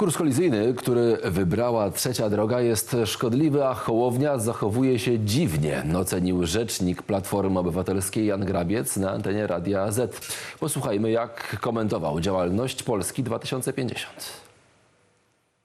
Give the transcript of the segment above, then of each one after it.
Kurs kolizyjny, który wybrała trzecia droga jest szkodliwy, a Hołownia zachowuje się dziwnie, ocenił rzecznik Platformy Obywatelskiej Jan Grabiec na antenie Radia Z. Posłuchajmy, jak komentował działalność Polski 2050.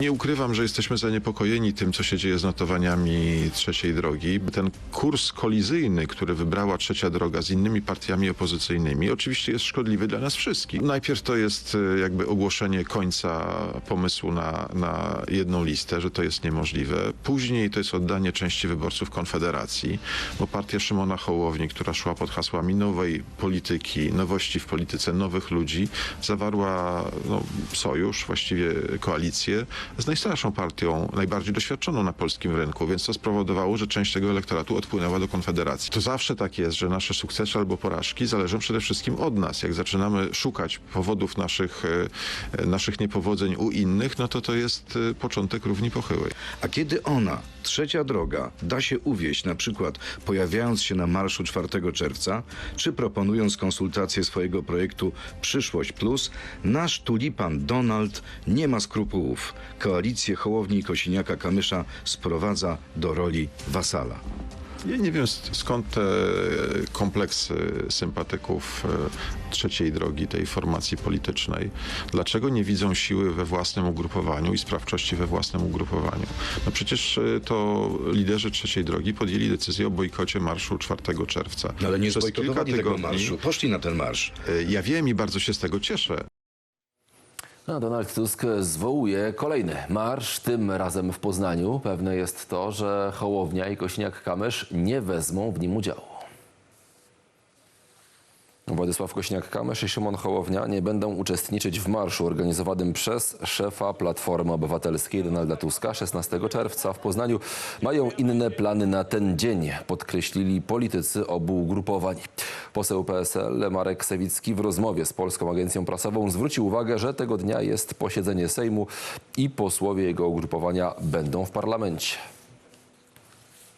Nie ukrywam, że jesteśmy zaniepokojeni tym, co się dzieje z notowaniami trzeciej drogi. Ten kurs kolizyjny, który wybrała trzecia droga z innymi partiami opozycyjnymi, oczywiście jest szkodliwy dla nas wszystkich. Najpierw to jest e, jakby ogłoszenie końca pomysłu na, na jedną listę, że to jest niemożliwe. Później to jest oddanie części wyborców Konfederacji, bo partia Szymona Hołowni, która szła pod hasłami nowej polityki, nowości w polityce, nowych ludzi, zawarła no, sojusz, właściwie koalicję z najstarszą partią, najbardziej doświadczoną na polskim rynku, więc to spowodowało, że część tego elektoratu odpłynęła do Konfederacji. To zawsze tak jest, że nasze sukcesy albo porażki zależą przede wszystkim od nas. Jak zaczynamy szukać powodów naszych, e, naszych niepowodzeń u innych, no to to jest e, początek równi pochyłej. A kiedy ona, trzecia droga, da się uwieść, na przykład pojawiając się na marszu 4 czerwca, czy proponując konsultację swojego projektu Przyszłość Plus, nasz tulipan Donald nie ma skrupułów. Koalicję Hołowni i Kosiniaka-Kamysza sprowadza do roli wasala. Ja nie wiem skąd te kompleksy sympatyków e, trzeciej drogi, tej formacji politycznej. Dlaczego nie widzą siły we własnym ugrupowaniu i sprawczości we własnym ugrupowaniu? No przecież e, to liderzy trzeciej drogi podjęli decyzję o bojkocie marszu 4 czerwca. No ale nie Przez tego marszu, poszli na ten marsz. E, Ja wiem i bardzo się z tego cieszę. Donald Tusk zwołuje kolejny marsz, tym razem w Poznaniu. Pewne jest to, że Hołownia i Kośniak-Kamysz nie wezmą w nim udziału. Władysław Kośniak-Kamysz i Szymon Hołownia nie będą uczestniczyć w marszu organizowanym przez szefa Platformy Obywatelskiej Donalda Tuska 16 czerwca w Poznaniu. Mają inne plany na ten dzień, podkreślili politycy obu ugrupowań. Poseł PSL Marek Sewicki w rozmowie z Polską Agencją Prasową zwrócił uwagę, że tego dnia jest posiedzenie Sejmu i posłowie jego ugrupowania będą w parlamencie.